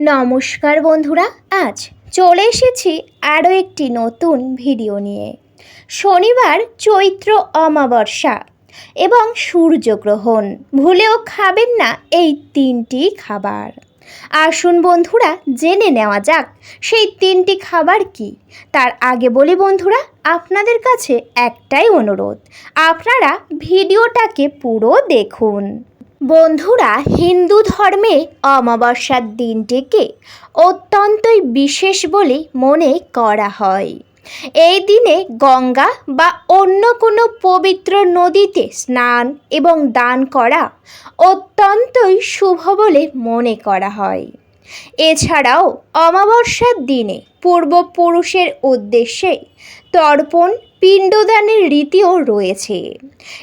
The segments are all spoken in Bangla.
নমস্কার বন্ধুরা, আজ চলে এসেছি আরও একটি নতুন ভিডিও নিয়ে। শনিবার চৈত্র অমাবস্যা এবং সূর্যগ্রহণ, ভুলেও খাবেন না এই তিনটি খাবার। আসুন বন্ধুরা, জেনে নেওয়া যাক, সেই তিনটি খাবার কি? তার আগে বলি বন্ধুরা, আপনাদের কাছে একটাই অনুরোধ, আপনারা ভিডিওটাকে পুরো দেখুন। বন্ধুরা, হিন্দু ধর্মে অমাবস্যার দিনটিকে অত্যন্তই বিশেষ বলে মনে করা হয়। এই দিনে গঙ্গা বা অন্য কোনো পবিত্র নদীতে স্নান এবং দান করা অত্যন্তই শুভ বলে মনে করা হয়। এছাড়াও অমাবস্যার দিনে পূর্বপুরুষের উদ্দেশ্যে তর্পণ, পিণ্ডদানের রীতিও রয়েছে।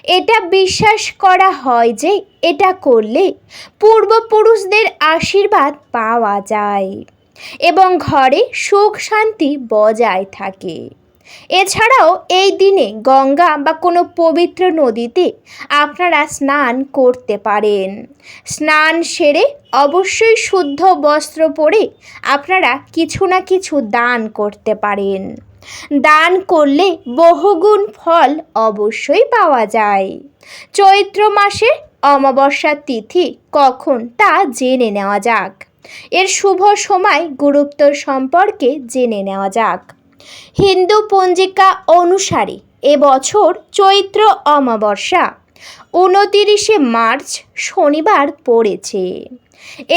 এটা বিশ্বাস করা হয় যে এটা করলে পূর্বপুরুষদের আশীর্বাদ পাওয়া যায় এবং ঘরে সুখ শান্তি বজায় থাকে। এছাড়াও এই দিনে গঙ্গা বা কোনো পবিত্র নদীতে আপনারা স্নান করতে পারেন। স্নান সেরে অবশ্যই শুদ্ধ বস্ত্র পরে আপনারা কিছু না কিছু দান করতে পারেন। দান করলে বহুগুণ ফল অবশ্যই পাওয়া যায়। চৈত্র মাসে অমাবস্যার তিথি কখন তা জেনে নেওয়া যাক। এর শুভ সময় গুরুত্ব সম্পর্কে জেনে নেওয়া যাক। হিন্দু পঞ্জিকা অনুসারে এবছর চৈত্র অমাবস্যা, উনতিরিশে মার্চ শনিবার পড়েছে।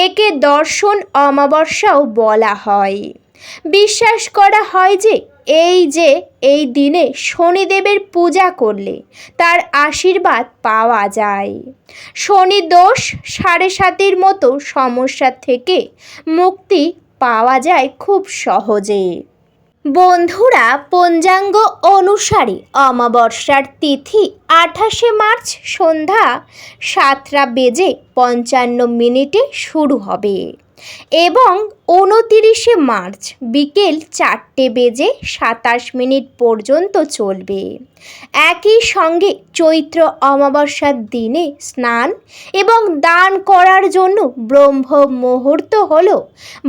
একে দর্শন অমাবস্যাও বলা হয়। বিশ্বাস করা হয় যে এই যে এই দিনে শনিদেবের পূজা করলে তার আশীর্বাদ পাওয়া যায়। শনি দোষ সাড়ে সাতির মতো সমস্যা থেকে মুক্তি পাওয়া যায় খুব সহজে। বন্ধুরা পঞ্চাঙ্গ অনুসারে অমাবস্যার তিথি আঠাশে মার্চ সন্ধ্যা সাতটা বেজে পঞ্চান্ন মিনিটে শুরু হবে। এবং উনতিরিশে মার্চ বিকেল চারটে বেজে সাতাশ মিনিট পর্যন্ত চলবে। একই সঙ্গে চৈত্র অমাবস্যার দিনে স্নান এবং দান করার জন্য ব্রহ্ম মুহূর্ত হল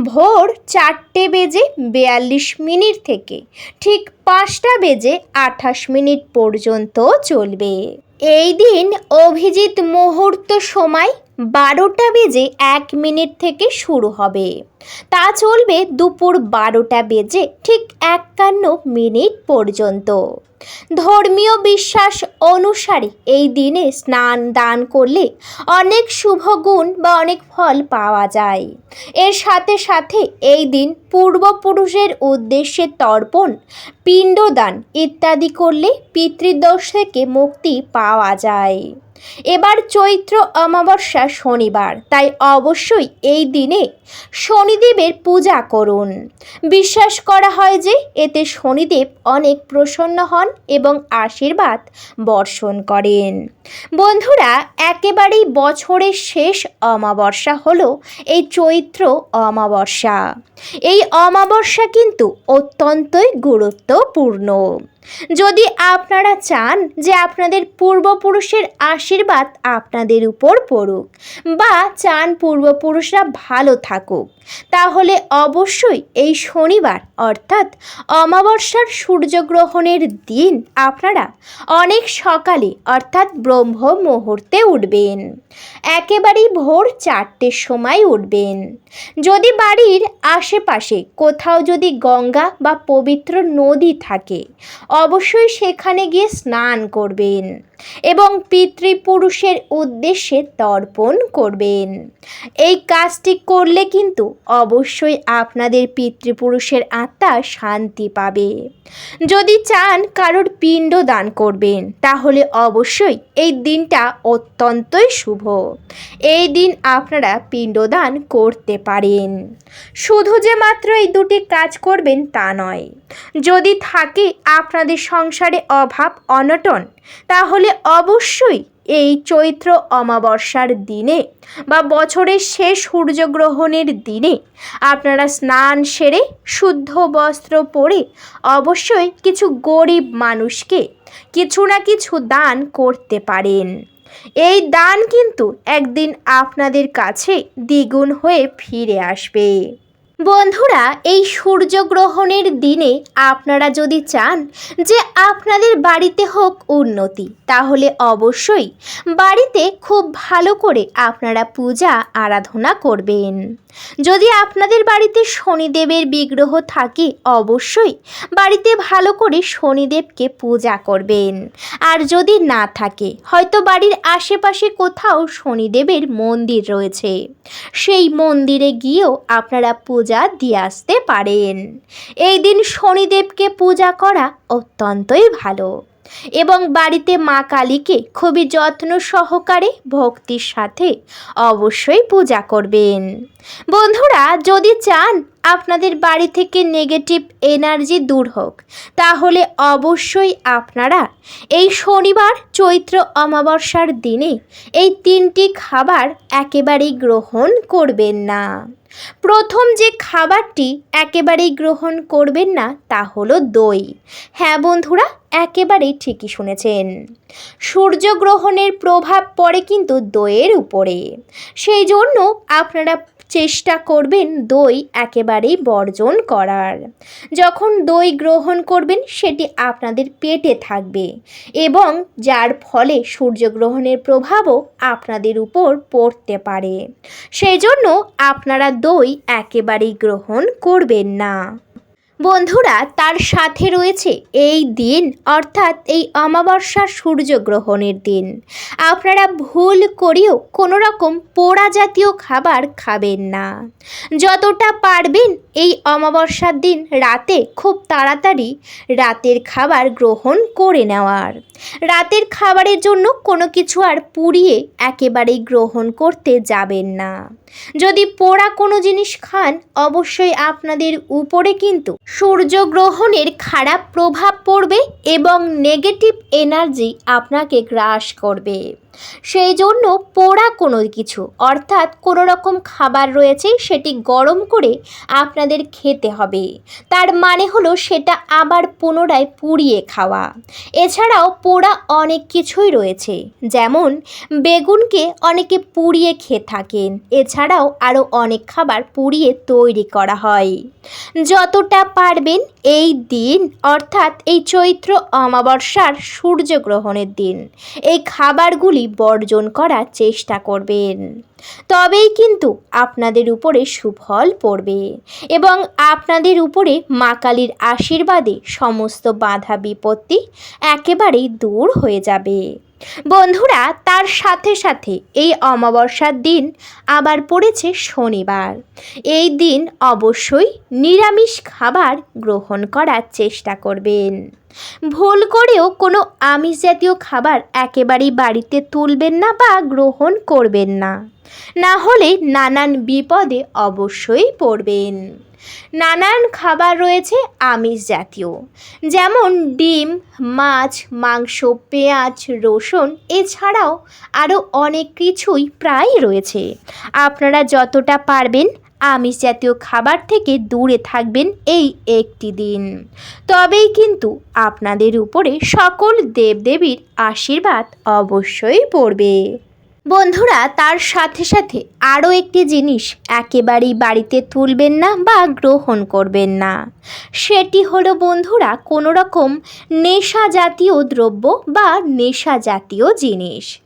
ভোর চারটে বেজে বিয়াল্লিশ মিনিট থেকে ঠিক পাঁচটা বেজে আঠাশ মিনিট পর্যন্ত চলবে। এই দিন অভিজিৎ মুহূর্ত সময় বারোটা বেজে এক মিনিট থেকে শুরু হবে। তা চলবে দুপুর বারোটা বেজে ঠিক একান্ন মিনিট পর্যন্ত। ধর্মীয় বিশ্বাস অনুসারে এই দিনে স্নান দান করলে অনেক শুভ গুণ বা অনেক ফল পাওয়া যায়। এর সাথে সাথে এই দিন পূর্বপুরুষের উদ্দেশ্যে তর্পণ, পিণ্ডদান ইত্যাদি করলে পিতৃদোষ থেকে মুক্তি পাওয়া যায়। এবার চৈত্র অমাবস্যা শনিবার, তাই অবশ্যই এই দিনে শনিদেবের পূজা করুন। বিশ্বাস করা হয় যে এতে শনিদেব অনেক প্রসন্ন হন এবং আশীর্বাদ বর্ষণ করেন। বন্ধুরা, একেবারেই বছরের শেষ অমাবস্যা হলো এই চৈত্র অমাবস্যা। এই অমাবস্যা কিন্তু অত্যন্তই গুরুত্বপূর্ণ। যদি আপনারা চান যে আপনাদের পূর্বপুরুষের আশীর্বাদ আপনাদের উপর পড়ুক বা চান পূর্বপুরুষরা ভালো থাকুক, তাহলে অবশ্যই এই শনিবার, অর্থাৎ অমাবস্যার সূর্যগ্রহণের দিন আপনারা অনেক সকালে, অর্থাৎ ব্রহ্ম মুহূর্তে উঠবেন। একেবারেই ভোর চারটের সময় উঠবেন। যদি বাড়ির আশেপাশে কোথাও যদি গঙ্গা বা পবিত্র নদী থাকে অবশ্যই সেখানে গিয়ে স্নান করবেন এবং পিতৃপুরুষের উদ্দেশ্যে তর্পণ করবেন। এই কাজটি করলে কিন্তু অবশ্যই আপনাদের পিতৃপুরুষের আত্মা শান্তি পাবে। যদি চান কারোর পিণ্ড দান করবেন, তাহলে অবশ্যই এই দিনটা অত্যন্তই শুভ। এই দিন আপনারা পিণ্ডদান করতে পারেন। শুধু যে মাত্র এই দুটি কাজ করবেন তা নয়। যদি থাকে আপনাদের সংসারে অভাব, অনটন, তাহলে অবশ্যই এই চৈত্র অমাবস্যার দিনে বা বছরের শেষ সূর্যগ্রহণের দিনে আপনারা স্নান সেরে, শুদ্ধ বস্ত্র পরে অবশ্যই কিছু গরিব মানুষকে কিছু না কিছু দান করতে পারেন। এই দান কিন্তু একদিন আপনাদের কাছে দ্বিগুণ হয়ে ফিরে আসবে। বন্ধুরা, এই সূর্যগ্রহণের দিনে আপনারা যদি চান যে আপনাদের বাড়িতে হোক উন্নতি, তাহলে অবশ্যই বাড়িতে খুব ভালো করে আপনারা পূজা, আরাধনা করবেন। যদি আপনাদের বাড়িতে শনিদেবের বিগ্রহ থাকে, অবশ্যই বাড়িতে ভালো করে শনিদেবকে পূজা করবেন। আর যদি না থাকে, হয়তো বাড়ির আশেপাশে কোথাও শনিদেবের মন্দির রয়েছে। সেই মন্দিরে গিয়েও আপনারা পূজা দিয়ে আসতে পারেন। এই দিন শনিদেবকে পূজা করা অত্যন্তই ভালো এবং বাড়িতে মা কালীকে খুবই যত্ন সহকারে ভক্তির সাথে অবশ্যই পূজা করবেন। বন্ধুরা, যদি চান আপনাদের বাড়ি থেকে নেগেটিভ এনার্জি দূর হোক। তাহলে অবশ্যই আপনারা এই শনিবার চৈত্র অমাবস্যার দিনে এই তিনটি খাবার একেবারেই গ্রহণ করবেন না। প্রথম যে খাবারটি একেবারেই গ্রহণ করবেন না, তা হলো দই। হ্যাঁ বন্ধুরা, একেবারেই ঠিকই শুনেছেন। সূর্যগ্রহণের প্রভাব পড়ে কিন্তু দইয়ের উপরে। সেই জন্য আপনারা চেষ্টা করবেন দই একেবারেই বর্জন করার। যখন দই গ্রহণ করবেন, সেটি আপনাদের পেটে থাকবে এবং যার ফলে সূর্যগ্রহণের প্রভাবও আপনাদের উপর পড়তে পারে। সেজন্য আপনারা দই একেবারেই গ্রহণ করবেন না। বন্ধুরা, তার সাথে রয়েছে এই দিন, অর্থাৎ এই অমাবস্যার সূর্যগ্রহণের দিন। আপনারা ভুল করেও কোনো রকম পোড়া জাতীয় খাবার খাবেন না। যতটা পারবেন এই অমাবস্যার দিন রাতে খুব তাড়াতাড়ি রাতের খাবার গ্রহণ করে নেওয়ার। রাতের খাবারের জন্য কোনো কিছু আর পুড়িয়ে একেবারেই গ্রহণ করতে যাবেন না। যদি পোড়া কোনো জিনিস খান, অবশ্যই আপনাদের উপরে কিন্তু সূর্যগ্রহণের খারাপ প্রভাব পড়বে এবং নেগেটিভ এনার্জি আপনাকে গ্রাস করবে। সেই জন্য পোড়া কোনো কিছু, অর্থাৎ কোনো রকম খাবার রয়েছে সেটি গরম করে আপনাদের খেতে হবে। তার মানে হলো সেটা আবার পুনরায় পুড়িয়ে খাওয়া। এছাড়াও পোড়া অনেক কিছুই রয়েছে, যেমন বেগুনকে অনেকে পুড়িয়ে খেয়ে থাকেন, এছাড়াও আরও অনেক খাবার পুড়িয়ে তৈরি করা হয়। যতটা পারবেন এই দিন, অর্থাৎ এই চৈত্র অমাবস্যার সূর্যগ্রহণের দিন, এই খাবারগুলি বর্জন করার চেষ্টা করবেন। তবেই কিন্তু আপনাদের উপরে সুফল পড়বে এবং আপনাদের উপরে মা কালীর আশীর্বাদে সমস্ত বাধা বিপত্তি একেবারেই দূর হয়ে যাবে। বন্ধুরা, তার সাথে সাথে এই অমাবস্যার দিন আবার পড়েছে শনিবার। এই দিন অবশ্যই নিরামিষ খাবার গ্রহণ করার চেষ্টা করবেন। ভুল করেও কোনো আমিষ জাতীয় খাবার একেবারেই বাড়িতে তুলবেন না বা গ্রহণ করবেন না। না হলে নানান বিপদে অবশ্যই পড়বেন। নানান খাবার রয়েছে আমিষ জাতীয়, যেমন ডিম, মাছ, মাংস, পেঁয়াজ, রসুন, এছাড়াও আরও অনেক কিছুই প্রায় রয়েছে। আপনারা যতটা পারবেন আমিষ জাতীয় খাবার থেকে দূরে থাকবেন এই একটি দিন। তবেই কিন্তু আপনাদের উপরে সকল দেবদেবীর আশীর্বাদ অবশ্যই পড়বে। বন্ধুরা, তার সাথে সাথে আরও একটি জিনিস একেবারেই বাড়িতে তুলবেন না বা গ্রহণ করবেন না। সেটি হলো, বন্ধুরা, কোনো রকম নেশা জাতীয় দ্রব্য বা নেশা জাতীয় জিনিস।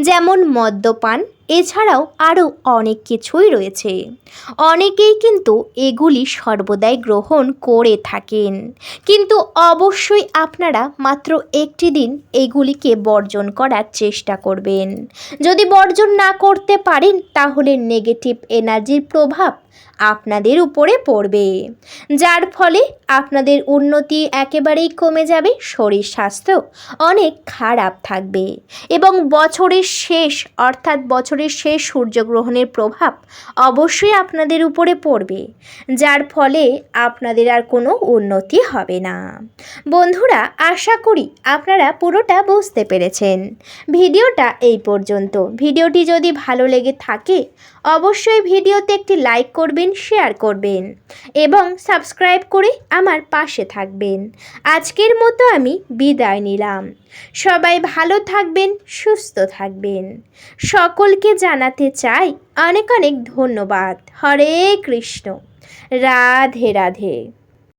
যেমন মদ্যপান এছাড়াও আরও অনেক কিছুই রয়েছে। অনেকেই কিন্তু এগুলি সর্বদাই গ্রহণ করে থাকেন। কিন্তু অবশ্যই আপনারা মাত্র একটি দিন এগুলিকে বর্জন করার চেষ্টা করবেন। যদি বর্জন না করতে পারেন, তাহলে নেগেটিভ এনার্জির প্রভাব আপনাদের উপরে পড়বে। যার ফলে আপনাদের উন্নতি একেবারেই কমে যাবে, শরীর স্বাস্থ্য অনেক খারাপ থাকবে এবং বছরের শেষ, অর্থাৎ বছরের শেষ সূর্যগ্রহণের প্রভাব অবশ্যই আপনাদের উপরে পড়বে, যার ফলে আপনাদের আর কোনো উন্নতি হবে না। বন্ধুরা, আশা করি আপনারা পুরোটা বুঝতে পেরেছেন। ভিডিওটা এই পর্যন্ত। ভিডিওটি যদি ভালো লেগে থাকে, অবশ্যই ভিডিওতে একটি লাইক করবেন, শেয়ার করবেন এবং সাবস্ক্রাইব করে আমার পাশে থাকবেন। আজকের মতো আমি বিদায় নিলাম। সবাই ভালো থাকবেন, সুস্থ থাকবেন। সকলকে জানাতে চাই অনেক অনেক ধন্যবাদ। হরে কৃষ্ণ। রাধে রাধে।